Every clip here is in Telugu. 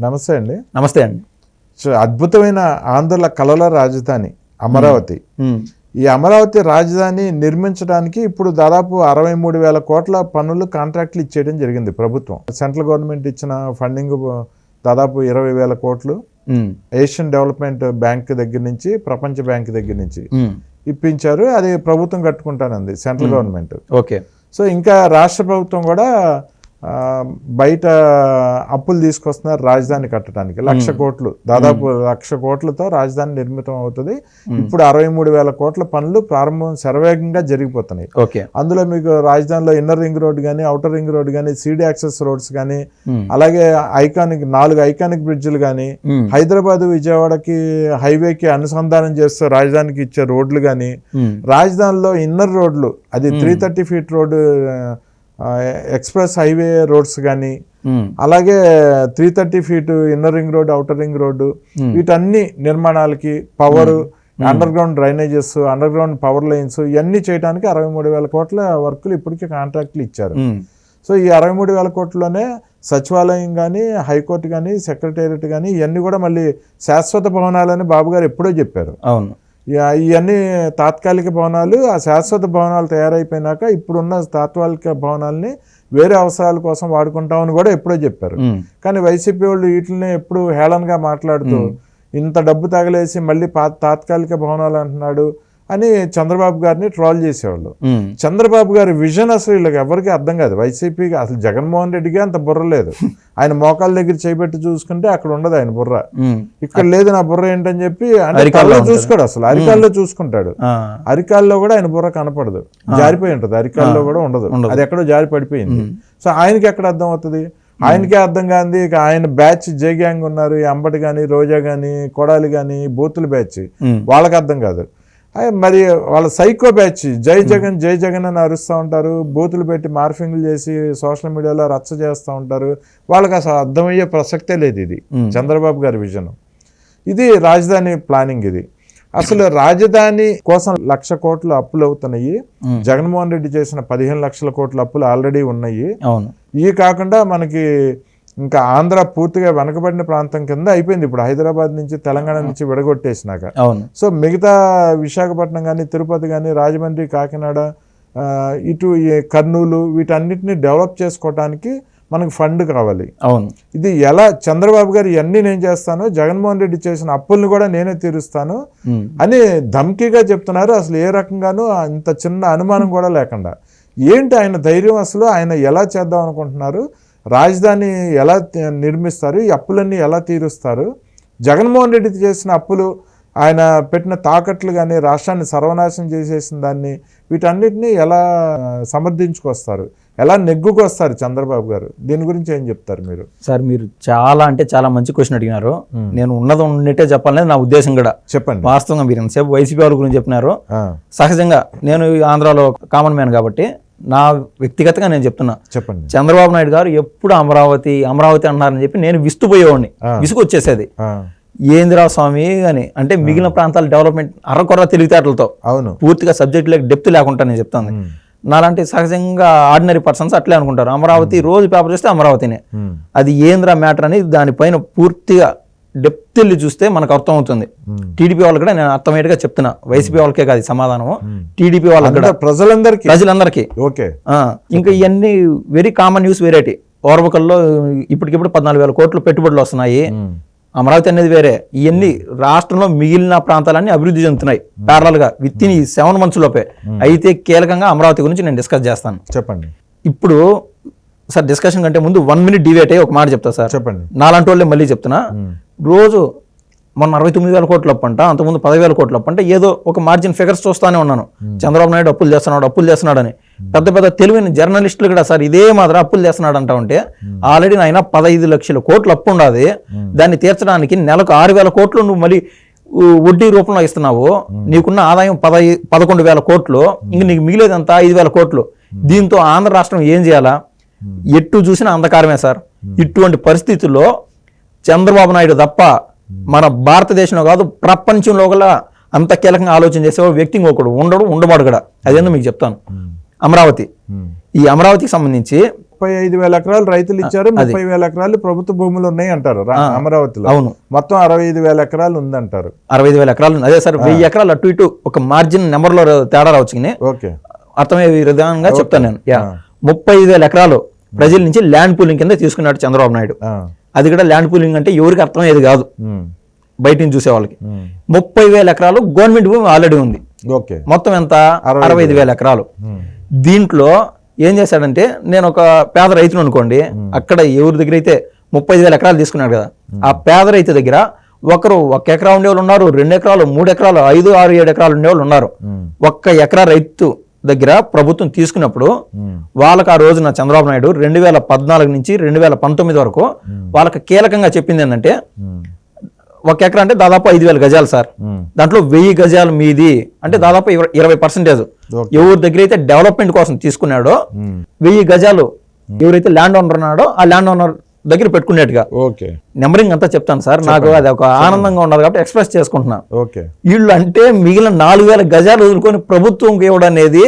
నమస్తే అండి. నమస్తే అండి. సో అద్భుతమైన ఆంధ్రుల కళల రాజధాని అమరావతి. ఈ అమరావతి రాజధాని నిర్మించడానికి ఇప్పుడు దాదాపు అరవై మూడు వేల కోట్ల పన్నులు కాంట్రాక్ట్లు ఇచ్చేయడం జరిగింది ప్రభుత్వం. సెంట్రల్ గవర్నమెంట్ ఇచ్చిన ఫండింగ్ దాదాపు ఇరవై వేల కోట్లు. ఏషియన్ డెవలప్మెంట్ బ్యాంక్ దగ్గర నుంచి ప్రపంచ బ్యాంక్ దగ్గర నుంచి ఇప్పించారు. అది ప్రభుత్వం కట్టుకుంటానంది సెంట్రల్ గవర్నమెంట్. ఓకే. సో ఇంకా రాష్ట్ర ప్రభుత్వం కూడా బయట అప్పులు తీసుకొస్తున్నారు రాజధాని కట్టడానికి. లక్ష కోట్లు. దాదాపు లక్ష కోట్లతో రాజధాని నిర్మితం అవుతుంది. ఇప్పుడు అరవై మూడు వేల కోట్ల పనులు ప్రారంభం శరవేగంగా జరిగిపోతున్నాయి. ఓకే. అందులో మీకు రాజధానిలో ఇన్నర్ రింగ్ రోడ్ కానీ అవుటర్ రింగ్ రోడ్ కానీ సీడీ యాక్సెస్ రోడ్స్ కానీ అలాగే ఐకానిక్ నాలుగు ఐకానిక్ బ్రిడ్జ్లు కానీ హైదరాబాద్ విజయవాడకి హైవేకి అనుసంధానం చేస్తూ రాజధానికి ఇచ్చే రోడ్లు కానీ రాజధానిలో ఇన్నర్ రోడ్లు అది three thirty feet road express highway roads కానీ అలాగే three thirty feet inner ring road outer ring road. వీటన్ని నిర్మాణాలకి power underground drainages underground power lines ఇవన్నీ చేయడానికి అరవై మూడు వేల కోట్ల వర్కులు ఇప్పటికే కాంట్రాక్ట్లు ఇచ్చారు. సో ఈ అరవై మూడు వేల కోట్లలోనే సచివాలయం కానీ హైకోర్టు కానీ సెక్రటేరియట్ కానీ ఇవన్నీ కూడా మళ్ళీ శాశ్వత భవనాలని బాబు గారు ఎప్పుడో చెప్పారు. అవును. ఇవన్నీ తాత్కాలిక భవనాలు ఆ శాశ్వత భవనాలు తయారైపోయినాక ఇప్పుడున్న తాత్కాలిక భవనాలని వేరే అవసరాల కోసం వాడుకుంటామని కూడా ఎప్పుడో చెప్పారు. కానీ వైసీపీ వాళ్ళు వీటిని ఎప్పుడు హేళనగా మాట్లాడుతూ ఇంత డబ్బు తగలేసి మళ్ళీ తాత్కాలిక భవనాలు అంటున్నాడు అని చంద్రబాబు గారిని ట్రోల్ చేసేవాళ్ళు. చంద్రబాబు గారి విజన్ అసలు వీళ్ళకి ఎవరికి అర్థం కాదు. వైసీపీకి అసలు జగన్మోహన్ రెడ్డికి అంత బుర్ర లేదు. ఆయన మోకాల దగ్గర చేపెట్టి చూసుకుంటే అక్కడ ఉండదు ఆయన బుర్ర. ఇక్కడ లేదు నా బుర్ర ఏంటని చెప్పి అరికాల్లో చూసుకోడు అసలు. అరికాల్లో చూసుకుంటాడు. అరికాల్లో కూడా ఆయన బుర్ర కనపడదు. జారిపోయి ఉంటుంది. అరికాల్లో కూడా ఉండదు. అది ఎక్కడో జారి పడిపోయింది. సో ఆయనకి ఎక్కడ అర్థం అవుతుంది? ఆయనకే అర్థం కాంది ఇక ఆయన బ్యాచ్ జే గ్యాంగ్ ఉన్నారు. అంబటి కానీ రోజా కానీ కొడాలి కానీ బూతుల బ్యాచ్ వాళ్ళకి అర్థం కాదు. మరి వాళ్ళ సైకో బ్యాచ్ జై జగన్ జై జగన్ అని అరుస్తూ ఉంటారు బూతులు పెట్టి మార్ఫింగ్లు చేసి సోషల్ మీడియాలో రచ్చ చేస్తూ ఉంటారు. వాళ్ళకి అసలు అర్థమయ్యే ప్రసక్తే లేదు ఇది Hmm. చంద్రబాబు గారి విజన్ ఇది రాజధాని ప్లానింగ్ ఇది. అసలు రాజధాని కోసం లక్ష కోట్లు అప్పులు అవుతున్నాయి. Hmm. జగన్మోహన్ రెడ్డి చేసిన పదిహేను లక్షల కోట్ల అప్పులు ఆల్రెడీ ఉన్నాయి. ఇవి కాకుండా మనకి ఇంకా ఆంధ్ర పూర్తిగా వెనకబడిన ప్రాంతం కింద అయిపోయింది. ఇప్పుడు హైదరాబాద్ నుంచి తెలంగాణ నుంచి విడగొట్టేసినాక. అవును. సో మిగతా విశాఖపట్నం కానీ తిరుపతి కానీ రాజమండ్రి కాకినాడ ఇటు కర్నూలు వీటన్నిటిని డెవలప్ చేసుకోవటానికి మనకు ఫండ్ కావాలి. అవును. ఇది ఎలా చంద్రబాబు గారు ఇవన్నీ నేను చేస్తాను జగన్మోహన్ రెడ్డి చేసిన అప్పుల్ని కూడా నేనే తీరుస్తాను అని ధమ్కీగా చెప్తున్నారు. అసలు ఏ రకంగానూ అంత చిన్న అనుమానం కూడా లేకుండా. ఏంటి ఆయన ధైర్యం అసలు? ఆయన ఎలా చేద్దాం అనుకుంటున్నారు? రాజధాని ఎలా నిర్మిస్తారు ఈ అప్పులన్నీ ఎలా తీరుస్తారు? జగన్మోహన్ రెడ్డి చేసిన అప్పులు ఆయన పెట్టిన తాకట్లు కానీ రాష్ట్రాన్ని సర్వనాశనం చేసేసిన దాన్ని వీటన్నిటిని ఎలా సమర్థించుకొస్తారు? ఎలా నెగ్గుకొస్తారు చంద్రబాబు గారు? దీని గురించి ఏం చెప్తారు మీరు? సార్ మీరు చాలా అంటే చాలా మంచి క్వశ్చన్ అడిగినారు. నేను ఉన్నది ఉన్నట్టే చెప్పాలనేది నా ఉద్దేశం కూడా. చెప్పండి. వాస్తవంగా మీరు ఎంతసేపు వైసీపీ వాళ్ళ గురించి చెప్పినారు? సహజంగా నేను ఆంధ్రాలో కామన్ మ్యాన్ కాబట్టి నా వ్యక్తిగతంగా నేను చెప్తున్నా. చెప్పండి. చంద్రబాబు నాయుడు గారు ఎప్పుడు అమరావతి అమరావతి అన్నారని చెప్పి నేను విస్తుపోయేవాడిని. విసుగు వచ్చేసేది ఏందిరా స్వామి అని. అంటే మిగిలిన ప్రాంతాల డెవలప్మెంట్ అర్రకొర్ర తెలివితేటలతో. అవును. పూర్తిగా సబ్జెక్ట్ లేక డెప్త్ లేకుండా నేను చెప్తాను. నాలాంటి సహజంగా ఆర్డినరీ పర్సన్స్ అట్లే అనుకుంటారు. అమరావతి రోజు పేపర్ చూస్తే అమరావతినే. అది ఏంద్రా మ్యాటర్ అని దానిపైన పూర్తిగా డెప్త్ వెళ్ళి చూస్తే మనకు అర్థం అవుతుంది. టీడీపీ వాళ్ళకి కూడా నేను అర్థమయ్యేట్టుగా చెప్తున్నా. వైసీపీ వాళ్ళకే కాదు ఈ సమాధానము. టీడీపీ వాళ్ళకి కూడా. ప్రజలందరికీ? ప్రజలందరికీ. ఓకే. ఇంకా ఇవన్నీ వెరీ కామన్ న్యూస్ వెరైటీ ఓర్వకల్లో ఇప్పటికిప్పుడు పద్నాలుగు వేల కోట్లు పెట్టుబడులు వస్తున్నాయి. అమరావతి అనేది వేరే. ఇవన్నీ రాష్ట్రంలో మిగిలిన ప్రాంతాలన్నీ అభివృద్ధి చెందుతున్నాయి. గా విత్ ఇన్ ఈ సెవెన్ మంత్స్ లోపే. అయితే కీలకంగా అమరావతి గురించి నేను డిస్కస్ చేస్తాను. చెప్పండి. ఇప్పుడు సార్ డిస్కషన్ కంటే ముందు వన్ మినిట్ డివేట్ అయ్యి ఒక మాట చెప్తా సార్. చెప్పండి. నాలాంటి వాళ్ళే మళ్ళీ చెప్తున్నా. రోజు మొన్న అరవై తొమ్మిది వేల కోట్ల అప్పు అంట అంతకుముందు పదివేల కోట్ల అప్పు అంటే ఏదో ఒక మార్జిన్ ఫిగర్స్ చూస్తానే ఉన్నాను. చంద్రబాబు నాయుడు అప్పులు చేస్తున్నాడు అప్పులు చేస్తున్నాడు అని పెద్ద పెద్ద తెలివైన జర్నలిస్టులు కూడా సార్ ఇదే మాత్రం అప్పులు చేస్తున్నాడు అంటా ఉంటే ఆల్రెడీ ఆయన పదహైదు లక్షల కోట్లు అప్పు ఉండదు. దాన్ని తీర్చడానికి నెలకు ఆరు వేల కోట్లు నువ్వు మళ్ళీ వడ్డీ రూపంలో ఇస్తున్నావు. నీకున్న ఆదాయం పదహై పదకొండు వేల కోట్లు. ఇంక నీకు మిగిలేదంతా ఐదు వేల కోట్లు. దీంతో ఆంధ్ర రాష్ట్రం ఏం చేయాలా? ఎట్టు చూసినా అంధకారమే సార్. ఇటువంటి పరిస్థితుల్లో చంద్రబాబు నాయుడు తప్ప మన భారతదేశంలో కాదు ప్రపంచంలో కూడా అంత కీలకంగా ఆలోచన చేసే వ్యక్తి ఒకడు ఉండడు ఉండబాడు కూడా. అదేందో మీకు చెప్తాను. అమరావతి. ఈ అమరావతికి సంబంధించి ముప్పై ఐదు వేల ఎకరాలు రైతులు ఇచ్చారు ముప్పై వేల ఎకరాలు ప్రభుత్వ భూములు ఉన్నాయి అంటారు అమరావతిలో. అవును. మొత్తం అరవై ఐదు వేల ఎకరాలు ఉందంటారు. అరవై ఐదు వేల ఎకరాలు. అదే సార్ వెయ్యి ఎకరాలు అటు ఇటు ఒక మార్జిన్ నెంబర్లో తేడా రావచ్చు ఓకే. అర్థమయ్యే విధానంగా చెప్తాను నేను. యా. ముప్పై ఐదు వేల ఎకరాలు ప్రజల నుంచి ల్యాండ్ పూలింగ్ కింద తీసుకున్నాడు చంద్రబాబు నాయుడు. అది కూడా ల్యాండ్ పూలింగ్ అంటే ఎవరికి అర్థమయ్యేది కాదు. బయట నుంచి చూసే వాళ్ళకి. ముప్పై వేల ఎకరాలు గవర్నమెంట్ భూమి ఆల్రెడీ ఉంది. ఓకే. మొత్తం ఎంత? అరవై ఐదు వేల ఎకరాలు. దీంట్లో ఏం చేశాడంటే నేను ఒక పేద రైతును అనుకోండి అక్కడ ఎవరి దగ్గర అయితే ముప్పై ఐదు వేల ఎకరాలు తీసుకున్నాడు కదా ఆ పేద రైతు దగ్గర ఒకరు ఒక ఎకరా ఉండేవాళ్ళు ఉన్నారు రెండు ఎకరాలు మూడు ఎకరాలు ఐదు ఆరు ఏడు ఎకరాలు ఉండేవాళ్ళు ఉన్నారు. ఒక్క ఎకరా రైతు దగ్గర ప్రభుత్వం తీసుకున్నప్పుడు వాళ్ళకి ఆ రోజున చంద్రబాబు నాయుడు రెండు వేల పద్నాలుగు నుంచి రెండు వేల పంతొమ్మిది వరకు వాళ్ళకి కీలకంగా చెప్పింది ఏంటంటే ఒక ఎకరా అంటే దాదాపు ఐదు వేల గజాలు సార్. దాంట్లో వెయ్యి గజాలు మీది అంటే దాదాపు ఇరవై- పర్సెంటేజ్. ఎవరి దగ్గర అయితే డెవలప్మెంట్ కోసం తీసుకున్నాడో వెయ్యి గజాలు ఎవరైతే ల్యాండ్ ఓనర్ ఉన్నాడో ఆ ల్యాండ్ ఓనర్ దగ్గర పెట్టుకునేట్టుగా. ఓకే. నెంబరింగ్ అంతా చెప్తాను సార్. నాకు అది ఒక ఆనందంగా ఉన్నది కాబట్టి ఎక్స్ప్రెస్ చేసుకుంటున్నా. ఓకే. వీళ్ళు అంటే మిగిలిన నాలుగు వేల గజాలు వదులుకొని ప్రభుత్వంకి ఇవ్వడం అనేది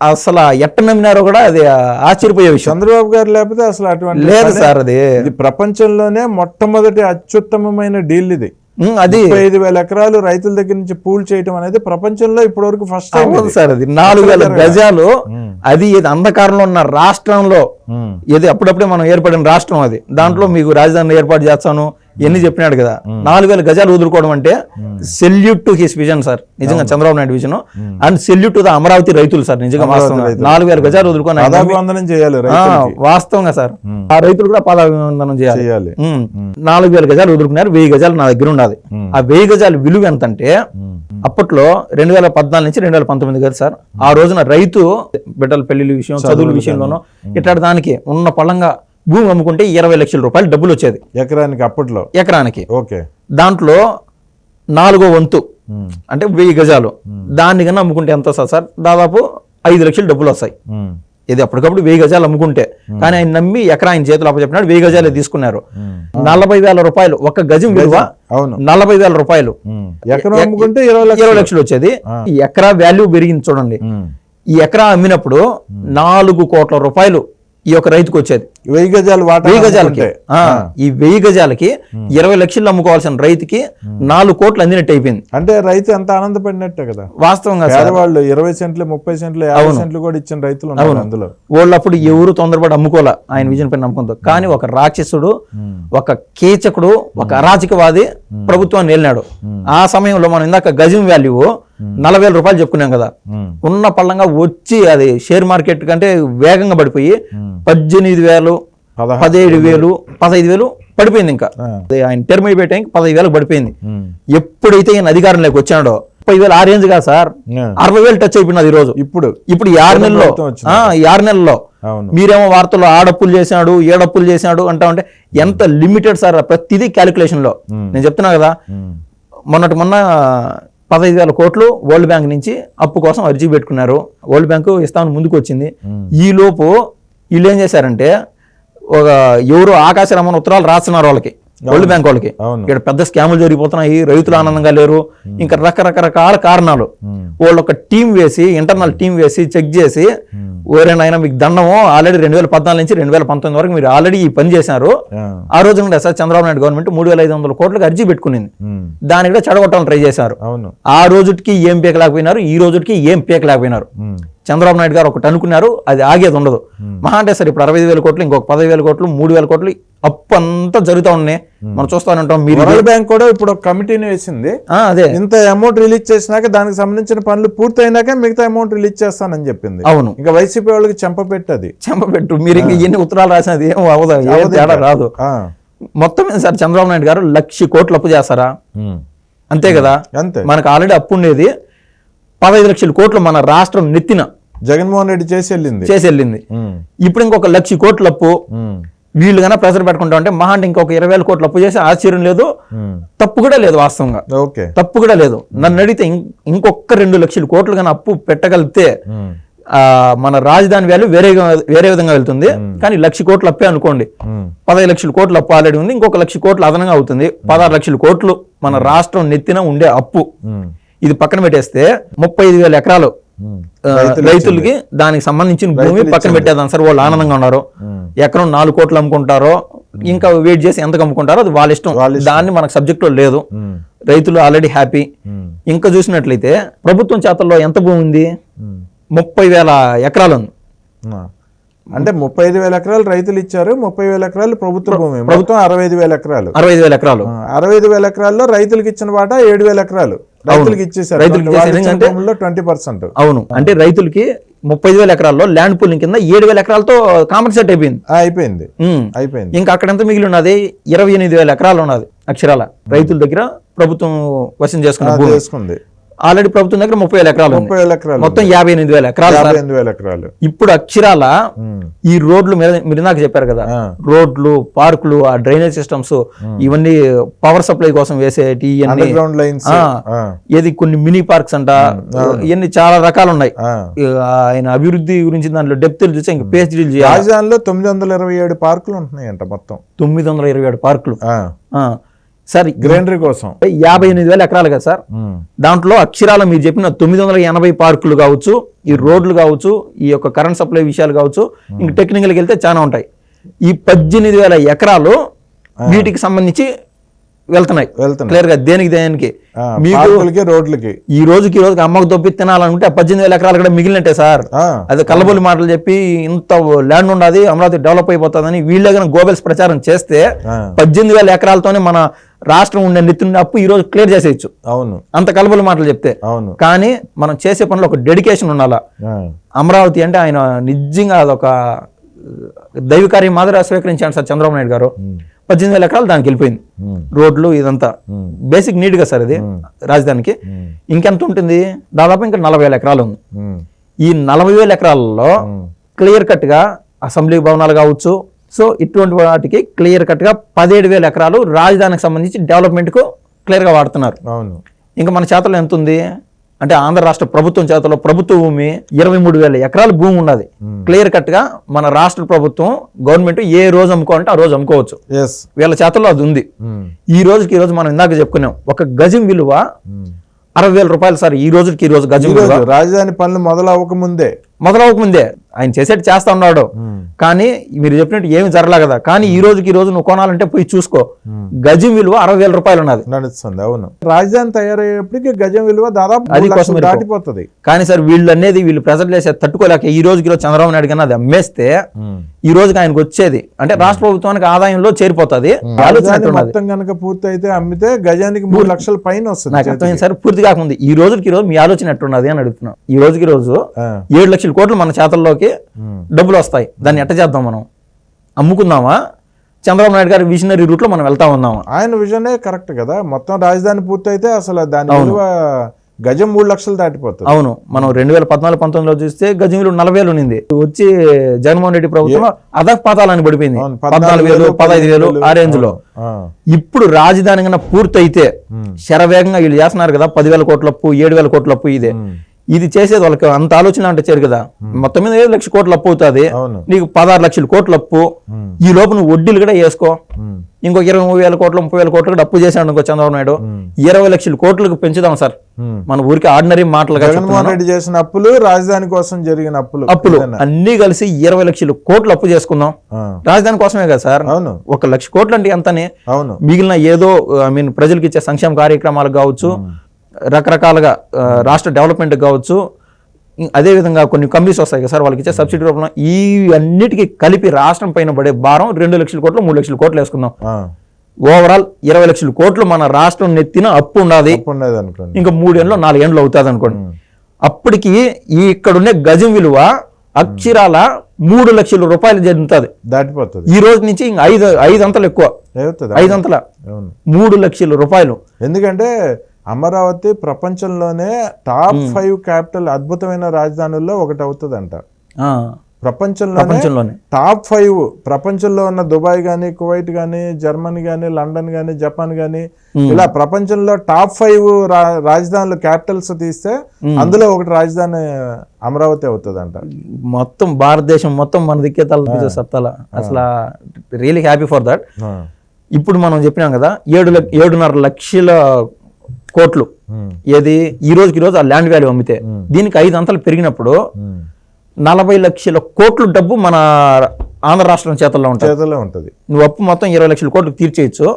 అసలు ఎట్ట నమ్మినారో కూడా అది ఆశ్చర్యపోయే విషయం. చంద్రబాబు గారు లేకపోతే అసలు అటువంటి లేదు సార్ అది. ఇది ప్రపంచంలోనే మొట్టమొదటి అత్యుత్తమమైన డీల్ ఇది. అది ఐదు వేల ఎకరాలు రైతుల దగ్గర నుంచి పూల్ చేయటం అనేది ప్రపంచంలో ఇప్పటి వరకు ఫస్ట్ టైం సార్ అది నాలుగు వేల గజాలు. అది ఇది అంధకారంలో ఉన్న రాష్ట్రంలో ఇది అప్పుడప్పుడే మనం ఏర్పడిన రాష్ట్రం అది. దాంట్లో మీకు రాజధాని ఏర్పాటు చేస్తాను ఎన్ని చెప్పినాడు కదా? నాలుగు వేల గజాలు వదులుకోవడం అంటే salute to his vision sir నిజంగా Chandrababu Naidu vision and salute to the Amaravati రైతులు సార్ నిజంగా వాస్తవంగా. నాలుగు వేల గజాలు వదులుకొని పదాభివందనం చేయాలి వాస్తవంగా సార్ ఆ రైతులు కూడా పాదాభివందనం చేయాలి. నాలుగు వేల గజాలు వదులుకున్నారు వెయ్యి గజాలు నా దగ్గర ఉన్నది ఆ వెయ్యి గజాలు విలువ ఎంత అంటే అప్పట్లో రెండు వేల పద్నాలుగు నుంచి రెండు వేల పంతొమ్మిది కదా సార్ ఆ రోజున రైతు బిడ్డల పెళ్ళిళ్ళ విషయం చదువుల విషయంలోనూ ఇట్లాంటి దానికి ఉన్న పళ్ళంగా భూమి అమ్ముకుంటే ఇరవై లక్షల రూపాయలు డబ్బులు వచ్చేది. ఎకరానికి అప్పట్లో? ఎకరానికి. ఓకే. దాంట్లో నాలుగో వంతు అంటే వెయ్యి గజాలు. దాన్ని కన్నా అమ్ముకుంటే ఎంత వస్తుంది సార్ దాదాపు ఐదు లక్షలు డబ్బులు వస్తాయి. ఇది అప్పటికప్పుడు వెయ్యి గజాలు అమ్ముకుంటే. కానీ ఆయన నమ్మి ఎకరా ఆయన చేతులు అప్పచెప్పినాడు వెయ్యి గజాలే తీసుకున్నారు. నలభై వేల రూపాయలు ఒక గజం విలువ నలభై వేల రూపాయలు. అమ్ముకుంటే ఇరవై లక్షలు. వచ్చేది. ఈ ఎకరా వాల్యూ పెరిగింది చూడండి. ఈ ఎకరా అమ్మినప్పుడు నాలుగు కోట్ల రూపాయలు ఈ యొక్క రైతుకు వచ్చేది. వెయ్యి గజాలు వాటా వెయ్యి గజాలకి. ఈ వెయ్యి గజాలకి ఇరవై లక్షలు అమ్ముకోవాల్సిన రైతుకి నాలుగు కోట్లు అందినట్టు అయిపోయింది. అంటే రైతు ఎంత ఆనందపడినట్టే కదా. వాస్తవంగా పేదవాళ్ళు ఇరవై సెంట్లు ముప్పై సెంట్లు యాభై సెంట్లు కూడా ఇచ్చిన రైతులు ఉన్నారు అందులో. వాళ్ళు అప్పుడు ఎవరు తొందరపడి అమ్ముకోలే ఆయన విజన్ పైన నమ్మకంతో కానీ ఒక రాక్షసుడు ఒక కీచకుడు ఒక అరాచకవాది ప్రభుత్వాన్ని వెళ్ళినాడు ఆ సమయంలో మనం ఇందాక గజం వాల్యూ నలభై వేల రూపాయలు చెప్పుకున్నాం కదా. ఉమ్, ఉన్న పళ్ళంగా వచ్చి అది షేర్ మార్కెట్ కంటే వేగంగా పడిపోయి పద్దెనిమిది వేలు పదిహేడు వేలు పదహైదు వేలు పడిపోయింది ఇంకా. ఆయన టర్మ్ అయిపోయే టైంకి పదహైదు వేలకు పడిపోయింది. ఎప్పుడైతే ఈయన అధికారంలోకి వచ్చాడో ముప్పై వేలు ఆ రేంజ్ కాదు సార్. అరవై వేలు టచ్ అయిపోయినది ఈ రోజు ఇప్పుడు. ఇప్పుడు ఈ ఆరు నెలల్లో. ఆ, ఈ ఆరు నెలల్లో. అవును. మీరేమో వార్తల్లో ఆడప్పులు చేశాడు ఏడప్పులు చేశాడు అంటా ఉంటే ఎంత లిమిటెడ్ సార్ ప్రతిదీ క్యాలిక్యులేషన్లో. నేను చెప్తున్నా కదా మొన్నటి మొన్న పదహైదు వేల కోట్లు వరల్డ్ బ్యాంక్ నుంచి అప్పు కోసం అర్జీ పెట్టుకున్నారు. వరల్డ్ బ్యాంకు ఇస్తామని ముందుకు వచ్చింది ఈ లోపు వీళ్ళు ఏం చేశారంటే ఒక ఎవరు ఆకాశ రమణ ఉత్తరాలు రాస్తున్నారు వాళ్ళకి. వరల్డ్ బ్యాంక్ వాళ్ళకి ఇక్కడ పెద్ద స్కాములు జరిగిపోతున్నాయి రైతులు ఆనందంగా లేరు. ఇంకా రకరకరకాల కారణాలు. వాళ్ళు ఒక టీం వేసి ఇంటర్నల్ టీం వేసి చెక్ చేసి ఓరేనైనా మీకు దండము ఆల్రెడీ రెండు వేల పద్నాలుగు నుంచి రెండు వేల పంతొమ్మిది వరకు మీరు ఆల్రెడీ ఈ పని చేశారు. ఆ, రోజు నుండి సార్ చంద్రబాబు నాయుడు గవర్నమెంట్ మూడు వేల ఐదు వందల కోట్లకు అర్జీ పెట్టుకునింది. దాన్ని కూడా చెడగొట్టాలని ట్రై చేశారు. ఆ రోజుకి ఏం పీకలేకపోయినారు ఈ రోజుకి ఏం పీకలేకపోయినారు. చంద్రబాబు నాయుడు గారు ఒకటి అనుకున్నారు అది ఆగేది ఉండదు. మహా అంటే సార్ ఇప్పుడు అరవై వేల కోట్లు ఇంకొక పదహైదు వేల కోట్లు మూడు వేల కోట్లు అప్పు అంతా జరుగుతూ ఉన్నాయి. మనం చూస్తూనే ఉంటాం మీరు వరల్డ్ బ్యాంక్ కూడా ఇప్పుడు ఒక కమిటీని వేసింది. అదే. ఇంత అమౌంట్ రిలీజ్ చేసినాక దానికి సంబంధించిన పనులు పూర్తయినాక మిగతా అమౌంట్ రిలీజ్ చేస్తానని చెప్పింది. అవును. ఇంకా వైసీపీ వాళ్ళకి చెంపపెట్టది చెంపపెట్టు. మీరు ఇంకా ఎన్ని ఉత్తరాలు రాసినది ఏం అవ్వదు. ఏం తేడా రాదు. మొత్తం మీద సార్ చంద్రబాబు నాయుడు గారు లక్ష కోట్లు అప్పు చేస్తారా? అంతే కదా? అంతే. మనకు ఆల్రెడీ అప్పు ఉండేది. పదహైదు లక్షల కోట్లు మన రాష్ట్రం నెత్తిన జగన్మోహన్ రెడ్డి చేసి వెళ్ళింది. చేసి వెళ్ళింది. ఇప్పుడు ఇంకొక లక్ష కోట్ల అప్పు. వీళ్ళు కన్నా ప్రెషర్ పెట్టుకుంటా ఉంటే మహా అంటే ఇంకొక ఇరవై వేల కోట్లు అప్పు చేసి ఆశ్చర్యం లేదు. ఉమ్, తప్పు కూడా లేదు వాస్తవంగా. ఓకే. తప్పు కూడా లేదు. నన్ను అడిగితే ఇంకొక రెండు లక్షల కోట్లు కానీ అప్పు పెట్టగలిగితే ఆ, మన రాజధాని వాల్యూ వేరే వేరే విధంగా వెళ్తుంది. కానీ లక్ష కోట్లు అప్పే అనుకోండి. పదహైదు లక్షల కోట్లు అప్పు ఆల్రెడీ ఉంది. ఇంకొక లక్ష కోట్లు అదనంగా అవుతుంది. పదహారు లక్షల కోట్లు మన రాష్ట్రం నెత్తిన ఉండే అప్పు. ఇది పక్కన పెట్టేస్తే ముప్పై ఐదు వేల ఎకరాలు రైతులకి దానికి సంబంధించిన భూమి పక్కన పెట్టేదాం సార్. వాళ్ళు ఆనందంగా ఉన్నారు. ఎకరం నాలుగు కోట్లు అమ్ముకుంటారో ఇంకా వెయిట్ చేసి ఎంతకు అమ్ముకుంటారో అది వాళ్ళ ఇష్టం. దాన్ని మనకు సబ్జెక్ట్లో లేదు. రైతులు ఆల్రెడీ హ్యాపీ. ఇంకా చూసినట్లయితే ప్రభుత్వం చేతల్లో ఎంత భూమి ఉంది. ముప్పై వేల ఎకరాలు ఉంది. అంటే ముప్పై ఐదు వేల ఎకరాలు రైతులు ఇచ్చారు ముప్పై వేల ఎకరాలు ప్రభుత్వ భూమి. మొత్తం అరవై ఐదు వేల ఎకరాలు. అరవై ఐదు వేల ఎకరాలు. అరవై ఐదు వేల ఎకరాల్లో రైతులకు ఇచ్చిన వాటా ఏడు వేల ఎకరాలు. రైతులకు ఇచ్చేసారు రైతులకు ట్వంటీ పర్సెంట్. అవును. అంటే రైతులకి ముప్పై ఐదు వేల ఎకరాల్లో ల్యాండ్ పూలింగ్ కింద ఏడు వేల ఎకరాలతో కాంపన్సేట్ అయిపోయింది. అయిపోయింది. అయిపోయింది. ఇంకా అక్కడ ఎంత మిగిలి ఉన్నది ఇరవై ఎనిమిది వేల ఎకరాలు ఉన్నది అక్షరాల. రైతుల దగ్గర ప్రభుత్వం వశం చేసుకున్న ఆల్రెడీ ప్రభుత్వం దగ్గర ముప్పై వేల ఎకరాలు ముప్పై వేల ఎకరాలు మొత్తం యాభై ఎనిమిది వేల ఎకరాలు యాభై ఎనిమిది వేల ఎకరాలు. ఇప్పుడు అక్షరాల. ఈ రోడ్లు మీద మీరు ఇందాక చెప్పారు కదా. రోడ్లు పార్కులు ఆ డ్రైనేజ్ సిస్టమ్స్ ఇవన్నీ పవర్ సప్లై కోసం వేసేటి ఇవన్నీ అండర్ గ్రౌండ్ లైన్స్ ఆ. ఏది కొన్ని మినీ పార్క్స్ అంట ఇవన్నీ చాలా రకాలు ఉన్నాయి ఆయన అభివృద్ధి గురించి దాంట్లో డెప్త్ చూస్తే ఇంకా పిహెచ్డీలు చేయాలి. రాజధానిలో తొమ్మిది వందల ఇరవై ఏడు పార్కులు ఉంటున్నాయంట మొత్తం. తొమ్మిది వందల ఇరవై ఏడు పార్కులు. సార్ గ్రీనరీ కోసం. యాభై ఎనిమిది వేల ఎకరాలు కదా సార్. దాంట్లో అక్షరాల మీరు చెప్పిన తొమ్మిది వందల ఎనభై పార్కులు కావచ్చు ఈ రోడ్లు కావచ్చు ఈ యొక్క కరెంట్ సప్లై విషయాలు కావచ్చు ఇంక టెక్నికల్కి వెళ్తే చాలా ఉంటాయి. ఈ పద్దెనిమిది వేల ఎకరాలు వీటికి సంబంధించి వెళ్తున్నాయి. క్లియర్గా దేనికి దేనికి? మీకు రోడ్లకి. ఈ రోజుకి ఈ రోజుకి అమ్మకు దొప్పి తినాలనుకుంటే ఆ పద్దెనిమిది వేల ఎకరాలు కూడా మిగిలినట్టే సార్. అది కల్లబొల్లి మాటలు చెప్పి ఇంత ల్యాండ్ ఉండదు అమరావతి డెవలప్ అయిపోతుందని వీళ్ళే గోబెల్స్ ప్రచారం చేస్తే. పద్దెనిమిది వేల ఎకరాలతోనే మన రాష్ట్రం ఉండే నెత్తున్న అప్పు ఈ రోజు క్లియర్ చేసేయచ్చు. అవును. అంత కలబొల్లి మాటలు చెప్తే. అవును. కానీ మనం చేసే పనిలో ఒక డెడికేషన్ ఉండాలా. అమరావతి అంటే ఆయన నిజంగా అదొక దైవ కార్యం మాదిరి స్వీకరించాడు సార్ చంద్రబాబు నాయుడు గారు. పద్దెనిమిది వేల ఎకరాలు దానికి వెళ్ళిపోయింది. రోడ్లు ఇదంతా. బేసిక్ నీట్గా సార్ ఇది రాజధానికి. ఇంకెంత ఉంటుంది? దాదాపు ఇంకా నలభై వేల ఎకరాలు ఉంది. ఈ నలభై వేల ఎకరాలలో క్లియర్ కట్గా అసెంబ్లీ భవనాలు కావచ్చు సో ఇటువంటి వాటికి క్లియర్ కట్గా పదిహేడు వేల ఎకరాలు రాజధానికి సంబంధించి డెవలప్మెంట్కు క్లియర్గా వాడుతున్నారు. అవును. ఇంకా మన చేతలో ఎంత ఉంది? అంటే ఆంధ్ర రాష్ట్ర ప్రభుత్వం చేతలో ప్రభుత్వ భూమి ఇరవై మూడు వేల ఎకరాల భూమి ఉన్నది. క్లియర్ కట్గా మన రాష్ట్ర ప్రభుత్వం గవర్నమెంట్ ఏ రోజు అమ్ముకోవాలంటే ఆ రోజు అమ్ముకోవచ్చు. వీళ్ళ చేతల్లో అది ఉంది. ఈ రోజుకి ఈ రోజు మనం ఇందాక చెప్పుకున్నాం ఒక గజం విలువ అరవై వేల రూపాయలు సార్ ఈ రోజుకి ఈ రోజు గజం రాజధాని పనులు మొదలవ్వక ముందే మొదలవక ముందే ఆయన చేసేటి చేస్తా ఉన్నాడు. కానీ మీరు చెప్పినట్టు ఏమి జరగలే కదా. కానీ ఈ రోజుకి ఈ రోజు నువ్వు కొనాలంటే పోయి చూసుకో. గజం విలువ అరవై వేల రూపాయలు ఉన్నది. నడుస్తుంది అవును. రాజధాని తయారయ్యేప్పటికి గజం విలువ దాదాపు అది కోసం దాటిపోతుంది. కానీ సార్ వీళ్ళు అనేది వీళ్ళు ప్రెజర్ చేసే తట్టుకోలేక ఈ రోజుకి రోజు చంద్రబాబు నాయుడు కన్నా అది అమ్మేస్తే ఈ రోజుకి ఆయనకు వచ్చేది. అంటే రాష్ట్ర ప్రభుత్వానికి ఆదాయంలో చేరిపోతుంది? మొత్తం కనుక పూర్తి అయితే అమ్మితే గజానికి మూడు లక్షల పైన వస్తుంది నాకు అర్థమైంది సార్ పూర్తి కాకముంది. ఈ రోజుకి ఈ రోజు మీ ఆలోచన ఎట్టున్నది అని అడుగుతున్నాం. ఈ రోజుకి రోజు. ఏడు లక్షల కోట్లు మన చేతల్లోకి డబ్బులు వస్తాయి. దాన్ని ఎట్ట చేద్దాం మనం? అమ్ముకుందామా? చంద్రబాబు నాయుడు గారి విజనరీ రూట్లో మనం వెళ్తా ఉందామా? ఆయన విజనే కరెక్ట్ కదా. మొత్తం రాజధాని పూర్తి అయితే అసలు దాని విలువ గజం మూడు లక్షలు దాటిపోతుంది. అవును. మనం రెండు వేల పద్నాలుగు పంతొమ్మిదిలో చూస్తే గజం విలువ నలభై వేలు ఉన్నింది. వచ్చి జగన్మోహన్ రెడ్డి ప్రభుత్వం అదక్ పాతాలని పడిపోయింది. పద్నాలుగు వేలు పదహైదు వేలు ఆ రేంజ్లో. ఇప్పుడు రాజధాని కన్నా పూర్తయితే శరవేగంగా వీళ్ళు చేస్తున్నారు కదా. పదివేల కోట్ల అప్పు ఏడు వేల కోట్ల అప్పు ఇదే. ఇది చేసేది వాళ్ళకి అంత ఆలోచన అంటే చేయరు కదా. మొత్తం మీద ఏడు లక్షల కోట్ల అప్పు అవుతుంది. నీకు పదహారు లక్షల కోట్ల అప్పు. ఈ లోపు నువ్వు వడ్డీలు కూడా వేసుకో. ఉమ్. ఇంకో ఇరవై ముప్పై వేల కోట్లు ముప్పై వేల కోట్లు కూడా అప్పు చేశాడు అనుకో చంద్రబాబు నాయుడు. ఇరవై లక్షల కోట్లకు పెంచుదాం సార్. మన ఊరికి ఆర్డినరీ మాటలుగా జగన్మోహన్ రెడ్డి చేసిన అప్పులు రాజధాని కోసం జరిగిన అప్పులు. అప్పులు. అన్ని కలిసి ఇరవై లక్షల కోట్లు అప్పు చేసుకుందాం. రాజధాని కోసమే కదా సార్. అవును. ఒక లక్ష కోట్లు అంటే ఎంతనే? అవును. మిగిలిన ఏదో ఐ మీన్ ప్రజలకు ఇచ్చే సంక్షేమ కార్యక్రమాలకు కావచ్చు. రకరకాలుగా రాష్ట్ర డెవలప్మెంట్ కావచ్చు. ఇం- అదే విధంగా కొన్ని కంపెనీస్ వస్తాయి కదా సార్ వాళ్ళకి ఇచ్చే సబ్సిడీ రూపంలో ఈ అన్నిటికీ కలిపి రాష్ట్రం పైన పడే భారం రెండు లక్షల కోట్లు మూడు లక్షల కోట్లు వేసుకుందాం. ఓవరాల్ ఇరవై లక్షల కోట్లు మన రాష్ట్రం నెత్తిన అప్పు ఉన్నది ఇంకా మూడేళ్ళు నాలుగేళ్ళు అవుతుంది అనుకోండి. అప్పటికి ఈ ఇక్కడున్నే గజం విలువ అక్షరాల మూడు లక్షల రూపాయలు జరుగుతుంది దాటిపోతుంది. ఈ రోజు నుంచి ఇంక ఐదు ఐదు అంతలు ఎక్కువ. ఐదు అంతల. మూడు లక్షల రూపాయలు. ఎందుకంటే అమరావతి ప్రపంచంలోనే టాప్ ఫైవ్ క్యాపిటల్ అద్భుతమైన రాజధానుల్లో ఒకటి అవుతుందంట. ప్రపంచంలోనే టాప్ ఫైవ్ ప్రపంచంలో ఉన్న దుబాయ్ గానీ కువైట్ గానీ జర్మనీ గానీ లండన్ గానీ జపాన్ గానీ ఇలా ప్రపంచంలో టాప్ ఫైవ్ రాజధానులు క్యాపిటల్స్ తీస్తే అందులో ఒకటి రాజధాని అమరావతి అవుతుందంట. మొత్తం భారతదేశం మొత్తం మన దిక్కే తల సత్తాల. అసలు రియలీ హ్యాపీ ఫర్ దట్. ఇప్పుడు మనం చెప్పినాం కదా ఏడు ఏడున్నర లక్షల కోట్లు. ఏది? ఈ రోజుకి రోజు ఆ ల్యాండ్ వాల్యూ అమ్మితే. దీనికి ఐదు అంతలు పెరిగినప్పుడు. నలభై లక్షల కోట్లు డబ్బు మన ఆంధ్ర రాష్ట్రం చేతుల్లో ఉంటుంది. చేతుల్లో ఉంటది. నువ్వు అప్పు మొత్తం ఇరవై లక్షల కోట్లు తీర్చేయచ్చు.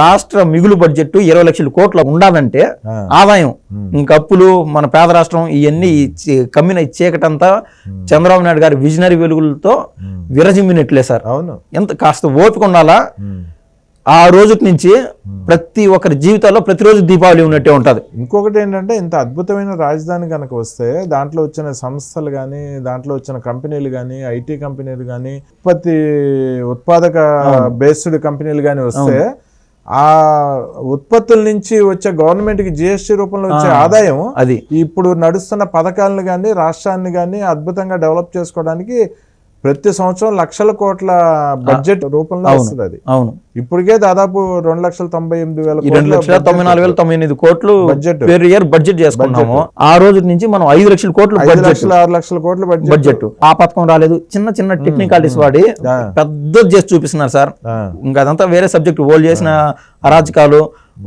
రాష్ట్ర మిగులు బడ్జెట్ ఇరవై లక్షల కోట్ల ఉండాలంటే. ఆదాయం ఇంక అప్పులు మన పేద రాష్ట్రం ఇవన్నీ కమ్మిన చీకటంతా చంద్రబాబు నాయుడు గారి విజనరీ వెలుగులతో విరజిమ్మినట్లే సార్. అవును. ఎంత కాస్త ఓపిక ఉండాలా. ఆ రోజు నుంచి ప్రతి ఒక్కరి జీవితాల్లో ప్రతిరోజు దీపావళి ఉన్నట్టే ఉంటది. ఇంకొకటి ఏంటంటే ఇంత అద్భుతమైన రాజధాని కనుక వస్తే దాంట్లో వచ్చిన సంస్థలు కానీ దాంట్లో వచ్చిన కంపెనీలు కానీ ఐటీ కంపెనీలు కానీ ఉత్పత్తి ఉత్పాదక బేస్డ్ కంపెనీలు కానీ వస్తే ఆ ఉత్పత్తుల నుంచి వచ్చే గవర్నమెంట్కి జిఎస్టీ రూపంలో వచ్చే ఆదాయం అది. ఇప్పుడు నడుస్తున్న పథకాలను కానీ రాష్ట్రాన్ని కానీ అద్భుతంగా డెవలప్ చేసుకోవడానికి ప్రతి సంవత్సరం లక్షల కోట్ల బడ్జెట్ రూపంలో వస్తుంది అది. అవును. ఇప్పటికే దాదాపు రెండు లక్షల తొంభై ఎనిమిది వేల రెండు లక్షల తొంభై నాలుగు వేల తొంభై ఎనిమిది కోట్లు బడ్జెట్. పేరు ఇయర్ బడ్జెట్ చేసుకున్నాము. ఆ రోజు నుంచి మనం ఐదు లక్షల కోట్లు లక్షల ఆరు లక్షల కోట్ల బడ్జెట్ ఆ పథకం రాలేదు. చిన్న చిన్న టెక్నికాలిటీస్ వాడి పెద్దది చేసి చూపిస్తున్నారు సార్. ఇంకా అదంతా వేరే సబ్జెక్ట్ వాళ్ళు చేసిన అరాచకాలు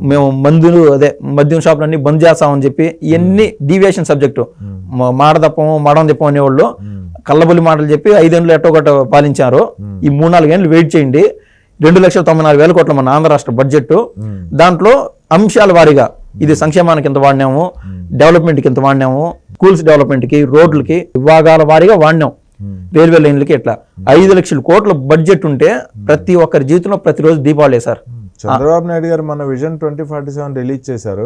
మేము మందులు అదే మద్యం షాపులన్నీ బంద్ చేస్తామని చెప్పి ఇవన్నీ డీవియేషన్ సబ్జెక్టు. మాడదప్పము మడం దప్పం అనేవాళ్ళు కళ్ళబుల్లి మాటలు చెప్పి ఐదేళ్ళు ఎట్టో ఒకటి పాలించారు. ఈ మూడు నాలుగు ఏళ్ళు వెయిట్ చేయండి. రెండు లక్షల తొంభై నాలుగు వేల కోట్ల మన ఆంధ్ర రాష్ట్ర బడ్జెట్ దాంట్లో అంశాల వారీగా ఇది సంక్షేమానికి ఇంత వాడినాము డెవలప్మెంట్కి ఇంత వాడినాము స్కూల్స్ డెవలప్మెంట్కి రోడ్లకి విభాగాల వారీగా వాడినాం. రైల్వే లైన్లకి ఇట్లా ఐదు లక్షల కోట్ల బడ్జెట్ ఉంటే ప్రతి ఒక్కరి జీవితంలో ప్రతిరోజు దీపావళి సార్. చంద్రబాబు నాయుడు గారు మన vision twenty forty seven release చేశారు.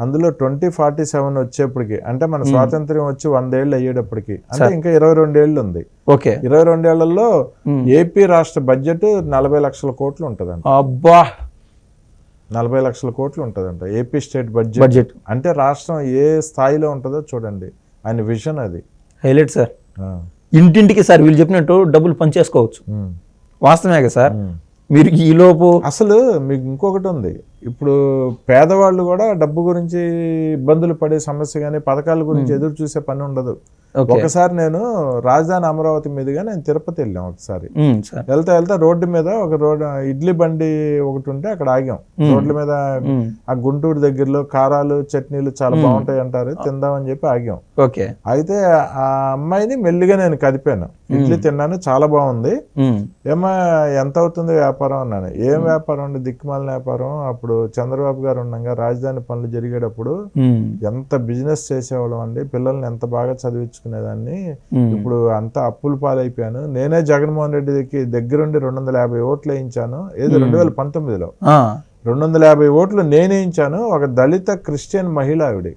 అందులో ట్వంటీ ఫార్టీ సెవెన్ వచ్చేప్పటికి అంటే మన స్వాతంత్ర్యం వచ్చి వందేళ్ళు అయ్యేటప్పటికి అంటే ఇంకా ఇరవై రెండేళ్ళు ఉంది. ఓకే. ఇరవై రెండేళ్ళలో ఏపీ రాష్ట్ర బడ్జెట్ నలభై లక్షల కోట్లు ఉంటదంట. అబ్బా! నలభై లక్షల కోట్లు ఉంటదంట ఏపీ స్టేట్ బడ్జెట్. బడ్జెట్. అంటే రాష్ట్రం ఏ స్థాయిలో ఉంటుందో చూడండి. ఆయన విజన్ అది. Highlight sir. ఇంటింటికి సార్ వీళ్ళు చెప్పినట్టు డబ్బులు పంచేసుకోవచ్చు ఉమ్. వాస్తవమే కదా సార్. మీరు ఈలోపు లోపు అసలు మీకు ఇంకొకటి ఉంది. ఇప్పుడు పేదవాళ్ళు కూడా డబ్బు గురించి ఇబ్బందులు పడే సమస్య కానీ పథకాల గురించి ఎదురు చూసే పని ఉండదు. ఒకసారి నేను రాజధాని అమరావతి మీదుగా నేను తిరుపతి వెళ్ళాం ఒకసారి. వెళ్తా వెళ్తా రోడ్డు మీద ఒక రోడ్ ఇడ్లీ బండి ఒకటి ఉంటే అక్కడ ఆగాం. రోడ్ల మీద ఆ గుంటూరు దగ్గరలో కారాలు చట్నీలు చాలా బాగుంటాయి అంటారు తిందామని చెప్పి ఆగాం. ఓకే. అయితే ఆ అమ్మాయిని మెల్లిగా నేను కదిపాను. ఇడ్లీ తిన్నాను చాలా బాగుంది. ఏమా ఎంత అవుతుంది వ్యాపారం అన్నాను. ఏం వ్యాపారం అండి? దిక్కుమాలిన వ్యాపారం అప్పుడు చంద్రబాబు గారు ఉండగా రాజధాని పనులు జరిగేటప్పుడు ఎంత బిజినెస్ చేసేవాళ్ళం అండి? పిల్లల్ని ఎంత బాగా చదివించుకునేదాన్ని? ఇప్పుడు అంతా అప్పులు పాలైపోయాను. నేనే జగన్మోహన్ రెడ్డికి దగ్గరుండి రెండు వందల యాభై ఓట్లు వేయించాను. ఏది? రెండు వేల పంతొమ్మిదిలో. రెండు వందల యాభై ఓట్లు నేను వేయించాను. ఒక దళిత క్రిస్టియన్ మహిళ ఆవిడ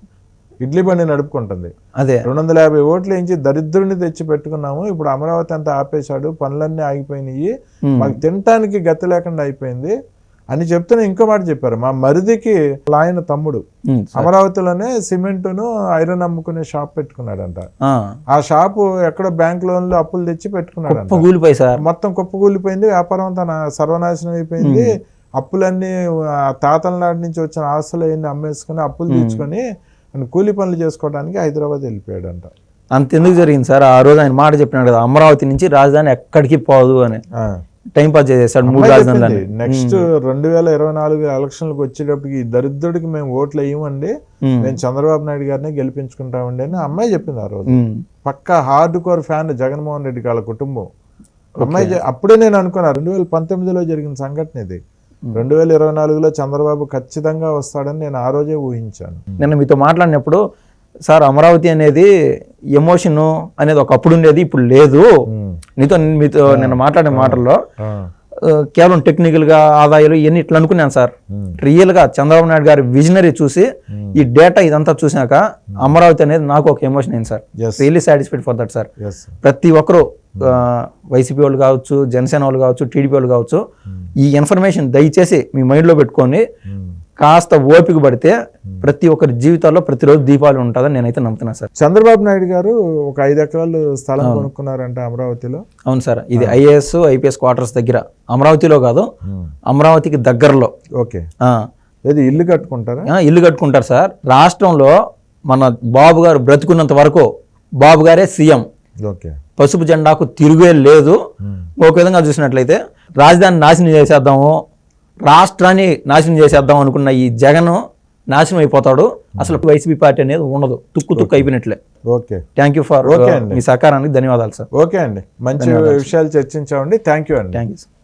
ఇడ్లీ బండి నడుపుకుంటుంది. అదే. రెండు వందల యాభై ఓట్లు వేయించి దరిద్రుని తెచ్చి పెట్టుకున్నాము ఇప్పుడు అమరావతి అంతా ఆపేశాడు. పనులన్నీ ఆగిపోయినాయి. మాకు తినటానికి గతి లేకుండా అయిపోయింది. అని చెప్తూనే ఇంకో మాట చెప్పారు. మా మరిదికి ఆయన తమ్ముడు. అమరావతిలోనే సిమెంటును ఐరన్ అమ్ముకునే షాప్ పెట్టుకున్నాడంట. ఆ, ఆ షాపు ఎక్కడో బ్యాంక్ లోన్లు అప్పులు తెచ్చి సార్. మొత్తం కుప్పకూలిపోయింది వ్యాపారం అంతా సర్వనాశనం అయిపోయింది. అప్పులన్నీ తాతల నాటి నుంచి వచ్చిన ఆస్తులు అన్ని అమ్మేసుకుని అప్పులు తెచ్చుకొని కూలి పనులు చేసుకోవడానికి హైదరాబాద్ వెళ్ళిపోయాడంట. అంత ఎందుకు జరిగింది సార్? ఆ రోజు ఆయన మాట చెప్పినాడు కదా అమరావతి నుంచి రాజధాని ఎక్కడికి పోదు అని. టైం పాస్ చేసేసాడు మూడు రాజధానులని నెక్స్ట్ రెండు వేల ఇరవై నాలుగు ఎలక్షన్లకు వచ్చేటప్పటికి దరిద్రుడికి మేము ఓట్లు వేయమండి మేము. చంద్రబాబు నాయుడు గారిని గెలిపించుకుంటామండి అని అమ్మాయి చెప్పింది ఆ రోజు. పక్క hardcore fan Jaganmohan Reddy వాళ్ళ కుటుంబం. అమ్మాయి అప్పుడే నేను అనుకున్నా రెండు వేల పంతొమ్మిదిలో జరిగిన సంఘటన ఇది. రెండు వేల ఇరవై నాలుగులో చంద్రబాబు ఖచ్చితంగా వస్తాడని నేను ఆ రోజే ఊహించాను. నిన్న మీతో మాట్లాడినప్పుడు సార్ అమరావతి అనేది ఎమోషన్ అనేది ఒకప్పుడు ఉండేది ఇప్పుడు లేదు. నీతో మీతో నిన్న మాట్లాడే మాటల్లో కేవలం టెక్నికల్గా ఆదాయాలు ఇవన్నీ ఇట్లా అనుకున్నాను సార్. ఉమ్. రియల్గా చంద్రబాబు నాయుడు గారి విజనరీ చూసి ఈ డేటా ఇదంతా చూసాక అమరావతి అనేది నాకు ఒక ఎమోషన్ అయింది sir. Really satisfied for that sir. ప్రతి ఒక్కరు వైసీపీ వాళ్ళు కావచ్చు జనసేన వాళ్ళు కావచ్చు టీడీపీ వాళ్ళు కావచ్చు ఈ ఇన్ఫర్మేషన్ దయచేసి మీ మైండ్లో పెట్టుకొని కాస్త ఓపిక పడితే ప్రతి ఒక్కరి జీవితాల్లో ప్రతిరోజు దీపావళి ఉంటుందని నేనైతే నమ్ముతున్నాను సార్. చంద్రబాబు నాయుడు గారు ఒక ఐదు ఎకరాలు స్థలం కొనుక్కున్నారంట అమరావతిలో. అవును సార్ ఇది ఐఏఎస్ ఐపీఎస్ క్వార్టర్స్ దగ్గర. అమరావతిలో కాదు అమరావతికి దగ్గరలో. ఓకే. ఏది ఇల్లు కట్టుకుంటారా? ఇల్లు కట్టుకుంటారు సార్. రాష్ట్రంలో మన బాబు గారు బ్రతుకున్నంత వరకు బాబు గారే సీఎం. ఓకే. పసుపు జెండాకు తిరుగే లేదు. ఒక విధంగా చూసినట్లయితే రాజధాని నాశనం చేసేద్దాము. రాష్ట్రాన్ని నాశనం చేసేద్దాం అనుకున్న ఈ జగన్ నాశనం అయిపోతాడు. అసలు వైసీపీ పార్టీ అనేది ఉండదు. తుక్కు తుక్కు అయిపోయినట్లే. Okay. Thank you for Okay అండి. మీ సహకారానికి ధన్యవాదాలు సార్ ఓకే అండి. మంచి విషయాలు చర్చించామండి. థ్యాంక్ యూ అండి. Thank you sir